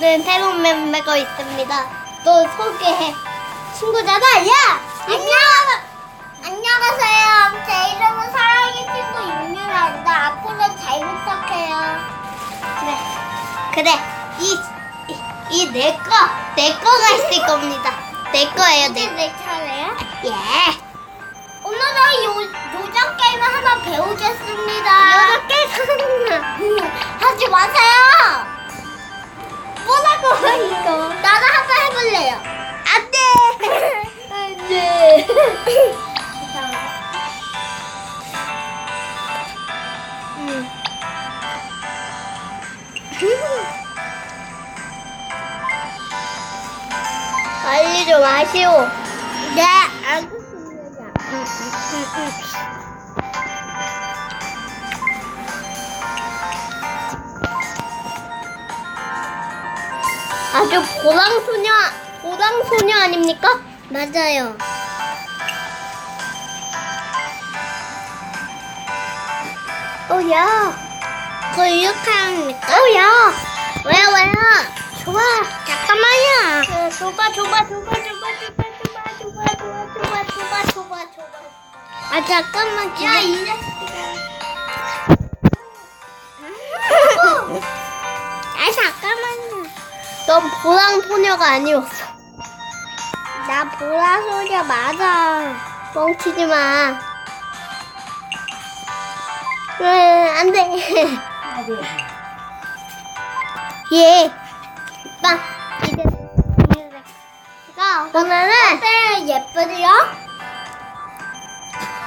네, 새로운 멤버가 있습니다. 너 소개해. 친구잖아, 야! 안녕! 안녕하세요. 제 이름은 사랑의 친구 윤유라입니다. 앞으로 잘 부탁해요. 그래. 그래. 이, 이, 이 내 거, 내 거가 있을 겁니다. 내 거예요, 내 거. 내 차례요? 예. 오늘은 요, 요정 게임을 하나 배우겠습니다. 요정 게임 하지 마세요. 뭐라고 이거? 나도 한번 해볼래요. 안 돼. 안 돼. 음. 빨리 좀 하시오. 네, 알겠습니다. 아주 보랑 소녀, 보랑 소녀 아닙니까? 맞아요. 오야. 그거 이렇게 합니까? 오야. 왜요, 왜요? 좋아. 잠깐만요. 어, 줘봐, 줘봐, 줘봐, 줘봐, 줘봐, 줘봐, 줘봐, 줘봐, 줘봐, 줘봐, 줘봐, 줘봐. 아, 잠깐만. 기다려. 야, 이 아, 넌 보랑 소녀가 아니었어. 나 보라 소녀 맞아. 뻥치지 마. 왜, 안 돼. 예. 빵. 이제, 가. 오늘은. 어때, 예쁘지요?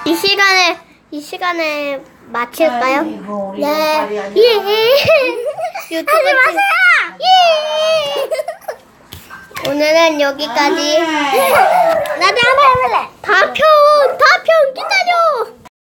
이 시간에, 이 시간에 마칠까요? 네. 예. 유튜브 하지 마세요. 예. 오늘은 여기까지.